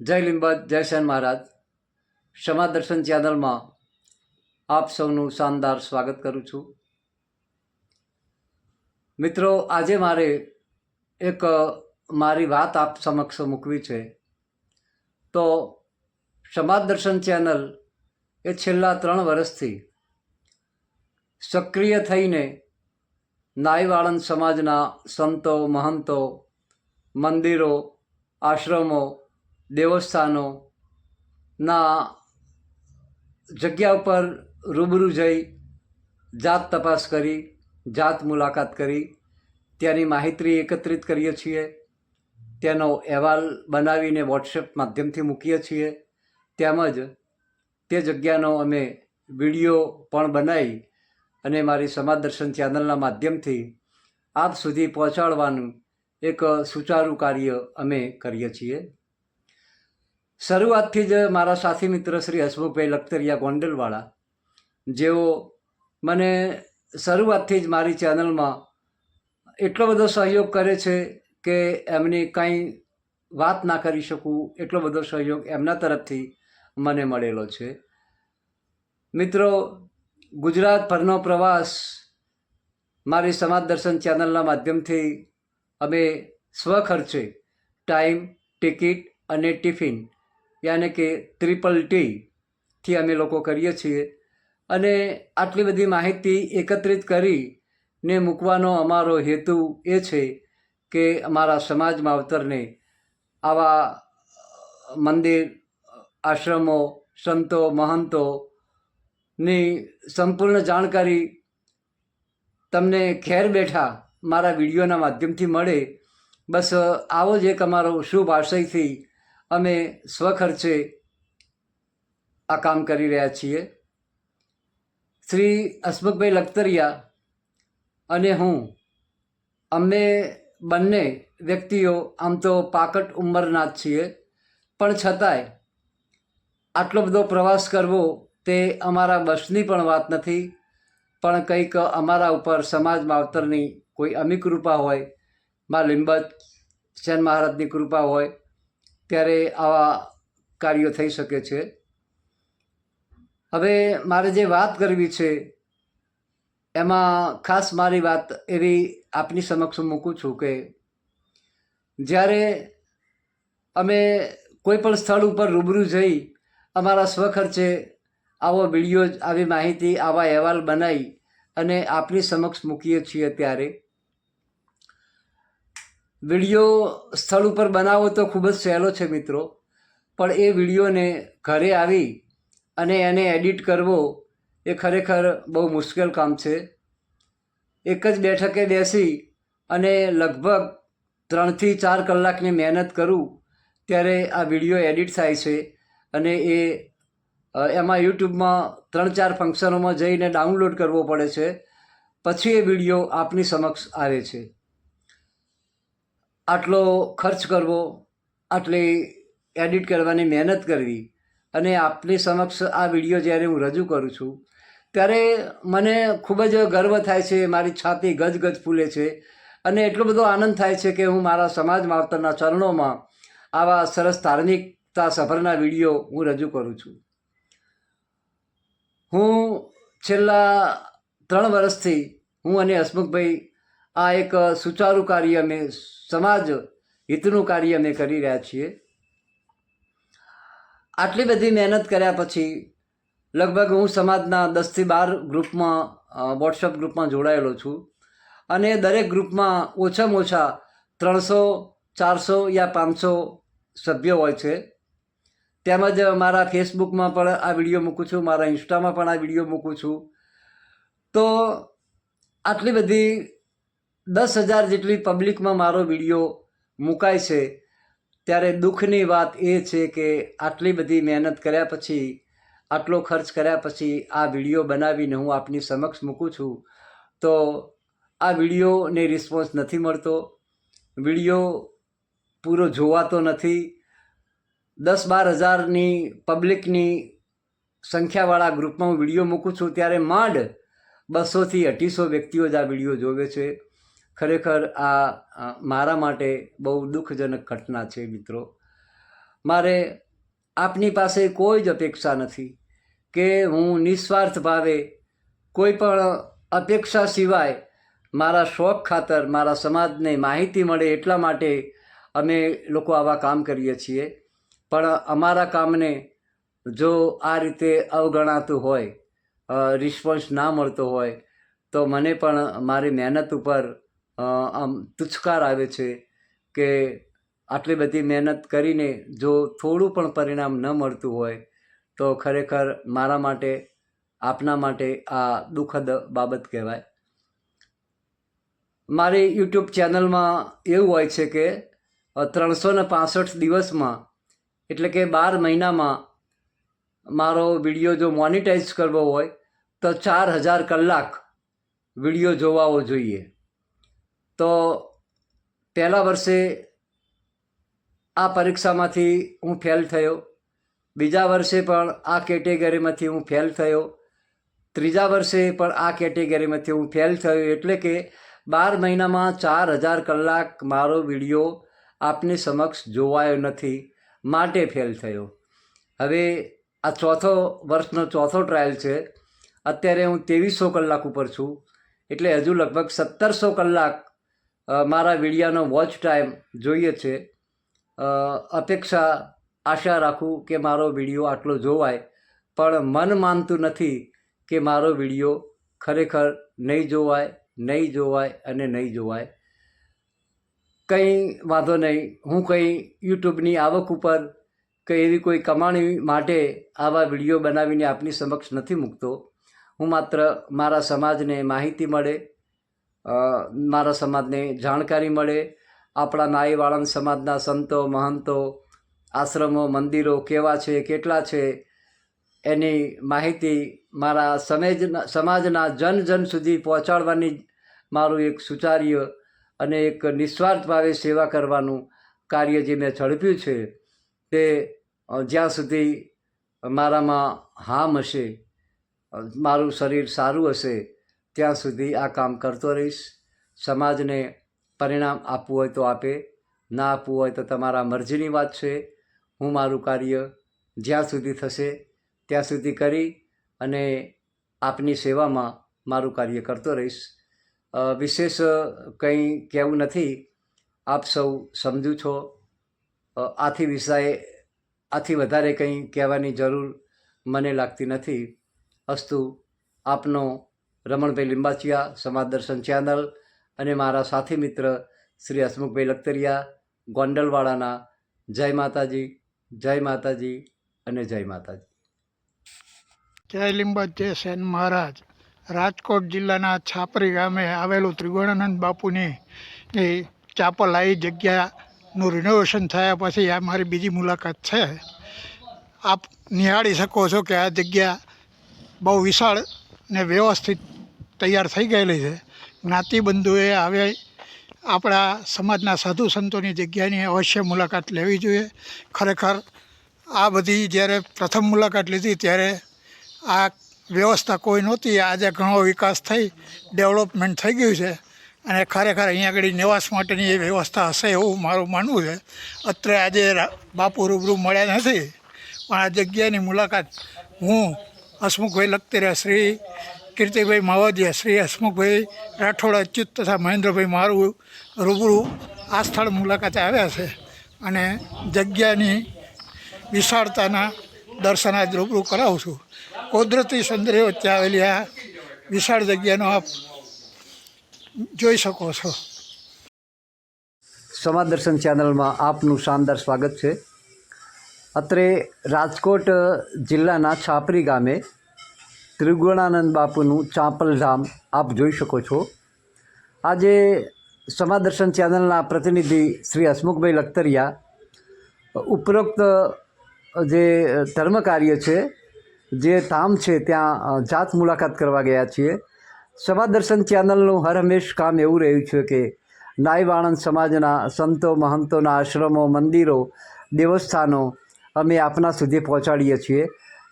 જય લીંબત જય સેન મહારાજ. ક્ષમા દર્શન ચેનલમાં આપ સૌનું શાનદાર સ્વાગત કરું છું. મિત્રો, આજે મારે એક મારી વાત આપ સમક્ષ મૂકવી છે. તો સમાજ દર્શન ચેનલ એ છેલ્લા ત્રણ વર્ષથી સક્રિય થઈને નાઈવાળંદ સમાજના સંતો, મહંતો, મંદિરો, આશ્રમો દેવસ્થાનો, ના, જગ્યા ઉપર રૂબરૂ જઈ જાત તપાસ કરી, જાત મુલાકાત કરી. ત્યાંની માહિતી એકત્રિત કરીએ છીએ. તેનો અહેવાલ બનાવીને વોટ્સએપ માધ્યમથી મૂકીએ છીએ. તેમજ તે જગ્યાનો અમે વીડિયો પણ બનાવી અને મારી સમાજ દર્શન ચેનલના માધ્યમથી આપ સુધી પહોંચાડવાનું એક સુચારું કાર્ય અમે કરીએ છીએ. શરૂઆતથી જ મારા સાથી મિત્ર શ્રી હસમુખભાઈ લખતરિયા ગોંડલવાળા, જેઓ મને શરૂઆતથી જ મારી ચેનલમાં એટલો બધો સહયોગ કરે છે કે એમની કંઈ વાત ના કરી શકું, એટલો બધો સહયોગ એમના તરફથી મને મળેલો છે. મિત્રો, ગુજરાત પરનો પ્રવાસ મારી સમાજ દર્શન ચેનલના માધ્યમથી અમે સ્વખર્ચે ટાઈમ, ટિકિટ અને ટિફિન યાને કે ટ્રિપલ ટીથી અમે લોકો કરીએ છીએ. અને આટલી બધી માહિતી એકત્રિત કરીને મૂકવાનો અમારો હેતુ એ છે કે અમારા સમાજ માવતરને આવા મંદિર, આશ્રમો, સંતો મહંતોની સંપૂર્ણ જાણકારી તમને ખેર બેઠા મારા વિડીયોના માધ્યમથી મળે. બસ આવો જ એક અમારો શુભ આશયથી અમે સ્વખર્ચે આ કામ કરી રહ્યા છીએ. શ્રી હસમુખભાઈ લખતરિયા અને હું, અમે બંને વ્યક્તિઓ આમ તો પાકટ ઉંમરના જ છીએ. પણ છતાંય આટલો બધો પ્રવાસ કરવો તે અમારા બસની પણ વાત નથી. પણ કંઈક અમારા ઉપર સમાજ માવતરની કોઈ અમી કૃપા હોય, માં લીંબત સેન મહારાજની કૃપા હોય ત્યારે આવા કાર્યો થઈ શકે છે. હવે મારે જે વાત કરવી છે, એમાં ખાસ મારી વાત એવી આપની સમક્ષ મૂકું છું કે જ્યારે અમે કોઈ પણ સ્થળ ઉપર રૂબરૂ જઈ અમારા સ્વખર્ચે આવો વીડિયો, આવી માહિતી, આવા અહેવાલ બનાવી અને આપની સમક્ષ મૂકીએ છીએ ત્યારે વીડિયો સ્થળ ઉપર બનાવવો તો ખૂબ જ સહેલો છે મિત્રો. પણ એ વિડીયોને ઘરે આવી અને એને એડિટ કરવો એ ખરેખર બહુ મુશ્કેલ કામ છે. એક જ બેઠકે બેસી અને લગભગ ત્રણથી ચાર કલાકની મહેનત કરું ત્યારે આ વીડિયો એડિટ થાય છે અને એ એમાં યુટ્યુબમાં ત્રણ ચાર ફંક્શનોમાં જઈને ડાઉનલોડ કરવો પડે છે. પછી એ વીડિયો આપની સમક્ષ આવે છે. આટલો ખર્ચ કરવો, આટલી એડિટ કરવાની મહેનત કરવી અને આપની સમક્ષ આ વીડિયો જ્યારે હું રજૂ કરું છું, ત્યારે મને ખૂબ જ ગર્વ થાય છે, મારી છાતી ગજગજ ફૂલે છે અને એટલો બધો આનંદ થાય છે કે હું મારા સમાજ માવતરના ચરણોમાં આવા સરસ ધાર્મિકતા સભરના વીડિયો હું રજૂ કરું છું. હું છેલ્લા ત્રણ વર્ષથી હું અને હસમુખભાઈ આ એક સુચારું કાર્ય અમે સમાજ હિતનું કાર્ય અમે કરી રહ્યા છીએ. આટલી બધી મહેનત કર્યા પછી લગભગ હું સમાજના દસથી બાર ગ્રુપમાં વોટ્સઅપ ગ્રુપમાં જોડાયેલો છું. અને દરેક ગ્રુપમાં ઓછામાં ઓછા ત્રણસો, ચારસો યા પાંચસો સભ્યો હોય છે. તેમજ મારા ફેસબુકમાં પણ આ વીડિયો મૂકું છું, મારા ઇન્સ્ટામાં પણ આ વીડિયો મૂકું છું. તો આટલી બધી દસ હજાર જેટલી પબ્લિકમાં મારો વીડિયો મુકાય છે, ત્યારે દુઃખની વાત એ છે કે આટલી બધી મહેનત કર્યા પછી, આટલો ખર્ચ કર્યા પછી આ વીડિયો બનાવીને હું આપની સમક્ષ મૂકું છું. તો આ વિડીયોને રિસ્પોન્સ નથી મળતો, વીડિયો પૂરો જોવાતો નથી. દસ બાર હજારની પબ્લિકની સંખ્યાવાળા ગ્રુપમાં હું વીડિયો મૂકું છું, ત્યારે માંડ બસોથી અઢીસો વ્યક્તિઓ જ આ વીડિયો જોવે છે. ખરેખર આ મારા માટે બહુ દુઃખજનક ઘટના છે મિત્રો. મારે આપની પાસે કોઈ જ અપેક્ષા નથી કે હું નિસ્વાર્થ ભાવે કોઈ પણ અપેક્ષા સિવાય મારા શોખ ખાતર મારા સમાજને માહિતી મળે એટલા માટે અમે લોકો આવા કામ કરીએ છીએ. પણ અમારા કામને જો આ રીતે અવગણાતું હોય રિસ્પોન્સ ના મળતો હોય, તો મને પણ મારી મહેનત ઉપર આમ તુચ્છકાર આવે છે કે આટલી બધી મહેનત કરીને જો થોડું પણ પરિણામ ન મળતું હોય, તો ખરેખર મારા માટે, આપના માટે આ દુઃખદ બાબત કહેવાય. મારી યુટ્યુબ ચેનલમાં એવું હોય છે કે ત્રણસો ને પાસઠ દિવસમાં, એટલે કે બાર મહિનામાં, મારો વીડિયો જો મોનિટાઈઝ કરવો હોય, તો ચાર હજાર કલાક વીડિયો જોવાવો જોઈએ. તો પહેલા વર્ષે આ પરીક્ષામાંથી હું ફેલ થયો. બીજા વર્ષે પણ આ કેટેગરીમાંથી હું ફેલ થયો. ત્રીજા વર્ષે પણ આ કેટેગરીમાંથી હું ફેલ થયો એટલે કે બાર મહિનામાં ચાર હજાર કલાક મારો વીડિયો આપની સમક્ષ જોવાયો નથી, માટે ફેલ થયો. હવે આ ચોથો વર્ષનો ચોથો ટ્રાયલ છે. અત્યારે હું ત્રેવીસો કલાક ઉપર છું. એટલે હજુ લગભગ સત્તરસો કલાક મારા વિડિયાનો વોચ ટાઈમ જોઈએ છે. અપેક્ષા આશા રાખું કે મારો વીડિયો આટલો જોવાય, પણ મન માનતું નથી કે મારો વીડિયો ખરેખર નહીં જોવાય નહીં જોવાય અને નહીં જોવાય. કંઈ વાંધો નહીં, હું કંઈ યુટ્યુબની આવક ઉપર કે એવી કોઈ કમાણી માટે આવા વીડિયો બનાવીને આપની સમક્ષ નથી મૂકતો. હું માત્ર મારા સમાજને માહિતી મળે મારા સમાજને જાણકારી મળે. આપણા નાઈવાળંદ સમાજના સંતો, મહંતો, આશ્રમો, મંદિરો કેવા છે, કેટલા છે, એની માહિતી મારા સમેજ સમાજના જન જન સુધી પહોંચાડવાની મારું એક સુચાર્ય અને એક નિસ્વાર્થ ભાવે સેવા કરવાનું કાર્ય જે મેં ઝડપ્યું છે તે જ્યાં સુધી મારામાં હામ હશે મારું શરીર સારું હશે ત્યાં સુધી આ કામ કરતો રહીશ. સમાજને પરિણામ આપવું હોય તો આપે, ના આપવું હોય તો તમારા મરજીની વાત છે. હું મારું કાર્ય જ્યાં સુધી થશે ત્યાં સુધી કરી અને આપની સેવામાં મારું કાર્ય કરતો રહીશ. વિશેષ કંઈ કહેવું નથી. આપ સૌ સમજુ છો. આથી વિષય, આથી વધારે કંઈ કહેવાની જરૂર મને લાગતી નથી. અસ્તુ, આપનો રમણભાઈ લિંબાચિયા સમાજ દર્શન ચેનલ અને મારા સાથી મિત્ર શ્રી હસમુખભાઈ લખતરિયા ગોંડલવાડાના જય માતાજી જય માતાજી અને જય માતાજી. જય લીંબત સેન મહારાજ. રાજકોટ જિલ્લાના છાપરી ગામે આવેલું ત્રિગુણાનંદ બાપુની એ ચાપલાઈ જગ્યાનું રિનોવેશન થયા પછી આ મારી બીજી મુલાકાત છે. આપ નિહાળી શકો છો કે આ જગ્યા બહુ વિશાળ ને વ્યવસ્થિત તૈયાર થઈ ગયેલી છે. જ્ઞાતિબંધુએ હવે આપણા સમાજના સાધુ સંતોની જગ્યાની અવશ્ય મુલાકાત લેવી જોઈએ. ખરેખર આ બધી જ્યારે પ્રથમ મુલાકાત લીધી ત્યારે આ વ્યવસ્થા કોઈ નહોતી. આજે ઘણો વિકાસ થઈ, ડેવલપમેન્ટ થઈ ગયું છે અને ખરેખર અહીંયા આગળ નિવાસ માટેની એ વ્યવસ્થા હશે એવું મારું માનવું છે. અત્રે આજે બાપુ રૂબરૂ મળ્યા નથી. પણ આ જગ્યાની મુલાકાત હું હસમુખભાઈ લખતેરા શ્રી કીર્તિભાઈ માવદિયા, શ્રી હસમુખભાઈ રાઠોડ, અચ્યુત તથા મહેન્દ્રભાઈ મારું રૂબરૂ આ સ્થળ મુલાકાતે આવ્યા છે અને જગ્યાની વિશાળતાના દર્શન આજ રૂબરૂ કરાવું છું. કુદરતી સૌંદર્ય વચ્ચે આવેલી આ વિશાળ જગ્યાનો આપ જોઈ શકો છો. સમાજ દર્શન ચેનલમાં આપનું શાનદાર સ્વાગત છે. અત્રે રાજકોટ જિલ્લાના છાપરી ગામે ત્રિગુણાનંદ બાપુનું ચાંપલધામ આપ જોઈ શકો છો. આજે સમા દર્શન ચેનલના પ્રતિનિધિ શ્રી હસમુખભાઈ લખતરિયા, ઉપરોક્ત જે ધર્મ કાર્ય છે, જે ધામ છે, ત્યાં જાત મુલાકાત કરવા ગયા છીએ. સમાજ દર્શન ચેનલનું હર હંમેશ કામ એવું રહ્યું છે કે નાયવાણંદ સમાજના સંતો, મહંતોના આશ્રમો, મંદિરો, દેવસ્થાનો અમે આપના સુધી પહોંચાડીએ છીએ.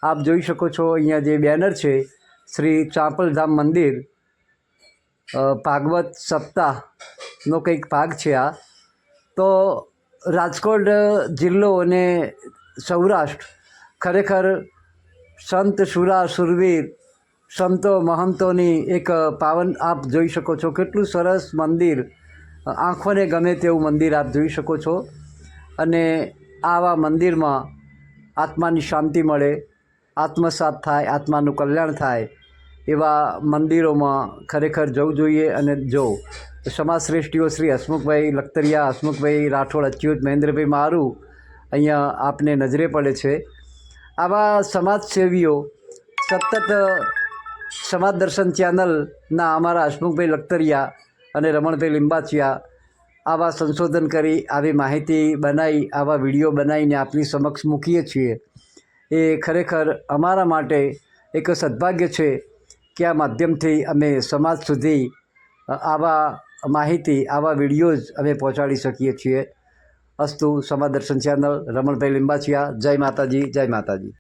આપ જોઈ શકો છો અહીંયા જે બેનર છે, શ્રી ચાંપલધામ મંદિર ભાગવત સપ્તાહનો કંઈક ભાગ છે આ. તો રાજકોટ જિલ્લો અને સૌરાષ્ટ્ર ખરેખર સંત સુરા સુરવીર, સંતો મહંતોની એક પાવન આપ જોઈ શકો છો. કેટલું સરસ મંદિર, આંખોને ગમે તેવું મંદિર આપ જોઈ શકો છો. અને આવા મંદિરમાં આત્માની શાંતિ મળે. આત્મસાત થાય, આત્માનું કલ્યાણ થાય, એવા મંદિરોમાં ખરેખર જવું જોઈએ અને જો સમાજ શ્રેષ્ઠીઓ શ્રી હસમુખભાઈ લખતરિયા, હસમુખભાઈ રાઠોડ, અચ્યુત, મહેન્દ્રભાઈ મારું અહીંયા આપને નજરે પડે છે. આવા સમાજસેવીઓ સતત સમાજ દર્શન ચેનલના અમારા હસમુખભાઈ લખતરિયા અને રમણભાઈ લિંબાચિયા આવા સંશોધન કરી, આવી માહિતી બનાવી, આવા વીડિયો બનાવીને આપની સમક્ષ મૂકીએ છીએ. એ ખરેખર અમારા માટે એક સદભાગ્ય છે કે આ માધ્યમથી અમે સમાજ સુધી આવા માહિતી, આવા વિડીયોઝ અમે પહોંચાડી શકીએ છીએ. અસ્તુ સમાજ દર્શન ચેનલ, રમણભાઈ લિંબાચિયા જય માતાજી જય માતાજી.